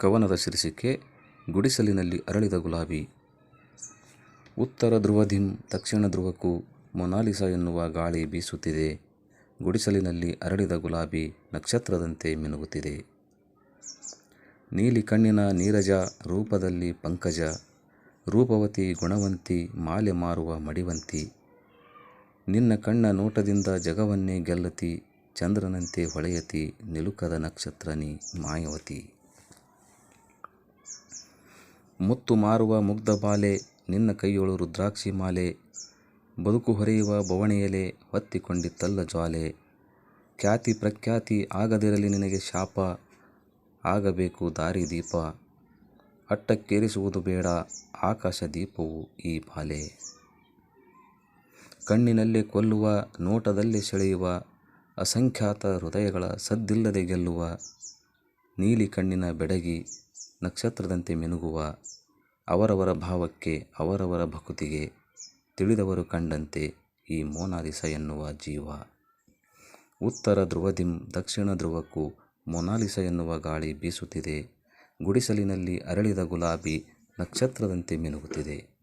ಕವನದ ಶೀರ್ಷಿಕೆ ಗುಡಿಸಲಿನಲ್ಲಿ ಅರಳಿದ ಗುಲಾಬಿ. ಉತ್ತರ ಧ್ರುವದಿಂ ದಕ್ಷಿಣ ಧ್ರುವಕ್ಕೂ ಮೊನಾಲಿಸಾ ಎನ್ನುವ ಗಾಳಿ ಬೀಸುತ್ತಿದೆ. ಗುಡಿಸಲಿನಲ್ಲಿ ಅರಳಿದ ಗುಲಾಬಿ ನಕ್ಷತ್ರದಂತೆ ಮಿನುಗುತ್ತಿದೆ. ನೀಲಿ ಕಣ್ಣಿನ ನೀರಜ ರೂಪದಲ್ಲಿ ಪಂಕಜ, ರೂಪವತಿ ಗುಣವಂತಿ ಮಾಲೆ ಮಾರುವ ಮಡಿವಂತಿ. ನಿನ್ನ ಕಣ್ಣ ನೋಟದಿಂದ ಜಗವನ್ನೇ ಗೆಲ್ಲತಿ, ಚಂದ್ರನಂತೆ ಹೊಳೆಯತಿ, ನಿಲುಕದ ನಕ್ಷತ್ರನಿ ಮಾಯವತಿ. ಮುತ್ತು ಮಾರುವ ಮುಗ್ಧ ಬಾಲೆ, ನಿನ್ನ ಕೈಯೊಳು ರುದ್ರಾಕ್ಷಿ ಮಾಲೆ, ಬದುಕು ಹೊರೆಯುವ ಬವಣೆಯಲೆ ಹೊತ್ತಿಕೊಂಡಿತ್ತಲ್ಲ ಜ್ವಾಲೆ. ಖ್ಯಾತಿ ಪ್ರಖ್ಯಾತಿ ಆಗದಿರಲಿ ನಿನಗೆ ಶಾಪ, ಆಗಬೇಕು ದಾರಿ ದೀಪ. ಅಟ್ಟಕ್ಕೇರಿಸುವುದು ಬೇಡ ಆಕಾಶ ದೀಪವು ಈ ಬಾಲೆ. ಕಣ್ಣಿನಲ್ಲೇ ಕೊಲ್ಲುವ, ನೋಟದಲ್ಲೇ ಸೆಳೆಯುವ, ಅಸಂಖ್ಯಾತ ಹೃದಯಗಳ ಸದ್ದಿಲ್ಲದೆ ಗೆಲ್ಲುವ, ನೀಲಿ ಕಣ್ಣಿನ ಬೆಡಗಿ ನಕ್ಷತ್ರದಂತೆ ಮಿನುಗುವ ಅವರವರ ಭಾವಕ್ಕೆ, ಅವರವರ ಭಕುತಿಗೆ ತಿಳಿದವರು ಕಂಡಂತೆ ಈ ಮೋನಾಲಿಸ ಎನ್ನುವ ಜೀವ. ಉತ್ತರ ಧ್ರುವದಿಂ, ದಕ್ಷಿಣ ಧ್ರುವಕ್ಕೂ ಮೊನಾಲಿಸ ಎನ್ನುವ ಗಾಳಿ ಬೀಸುತ್ತಿದೆ. ಗುಡಿಸಲಿನಲ್ಲಿ ಅರಳಿದ ಗುಲಾಬಿ ನಕ್ಷತ್ರದಂತೆ ಮಿನುಗುತ್ತಿದೆ.